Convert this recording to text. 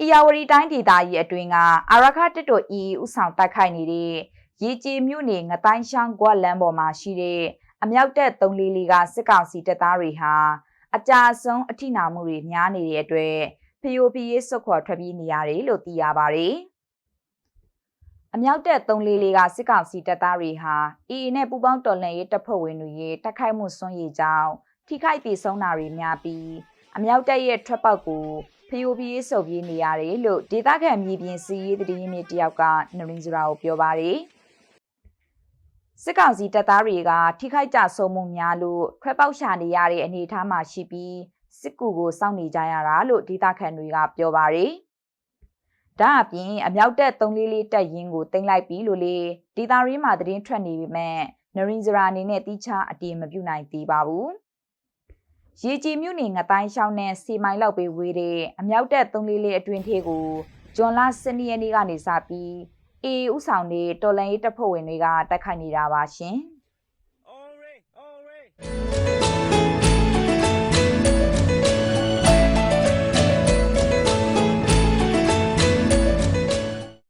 ။အီယာဝတီတိုင်းဒေသကြီးအတွင်းကအာရခတစ်တို့အီဥဆောင်တိုက်ခိုက်နေတဲ့ရေကြီးမြို့နယ်ငတိုင်းရှောင်းကွက်လမ်းပေါ်မှာရှိတဲ့အမြောက်တက်344ကစစ်ကောင်စီတပ်သားတွေဟာအကြအဆုံးအထိနာမှုတွေများနေတဲ့အတွက်ဖျိုဖျေးစွတ်ခွာထွက်ပြေးနေရတယ်လို့သိရပါတယ်။အမြောက်တက်344ကစစ်ကောင်စီတပ်သားတွေဟာအီအီနဲ့ပူပေါင်းတော်လှန်ရေးတပ်ဖွဲ့ဝင်တွေရဲ့တိုက်ခိုက်မှုစွန့်ရည်ကြောင်းထိခိုက်ဒေဆုံးတာတွေများပြီး အမြောက်တက်ရဲ့ထွက်ပေါက်ကိုဖျိုဖျေးဆုပ်ပြေးနေရတယ်လို့ဒေသခံမြေပြင်စီးရေးတည်င်းမြေတယောက်ကနရင်းစရာကိုပြောပါတယ်။စစ်ကောင်စီတပ်သားတွေကထိခိုက်ကြဆုံးမှုများလို့ထွက်ပေါက်ရှာနေရတဲ့အနေအထားမှာရှိပြီးစစ်ကူကိုစောင့်နေကြရတာလို့ဒေသခံတွေကပြောပါတယ်။ဒါအပြင်အမြောက်တက်344တက်ရင်ကိုတင်လိုက်ပြီးလို့လေဒေသရင်းမှာသတင်းထွက်နေပေမဲ့နရင်းစရာအနေနဲ့တိကျအတည်မပြုနိုင်သေးပါဘူး။ ရေကြီးမြို့နယ်ငတိုင်းရှောင်းနဲ့စီမိုင်လောက်ပေးဝေးတဲ့အမြောက်တက်344အတွင်းထေးကိုဂျွန်လ12ရက်နေ့ကနေစပြီးအေးဥဆောင်တဲ့တော်လန်ရေးတပ်ဖွဲ့ဝင်တွေကတိုက်ခိုက်နေတာပါရှင်။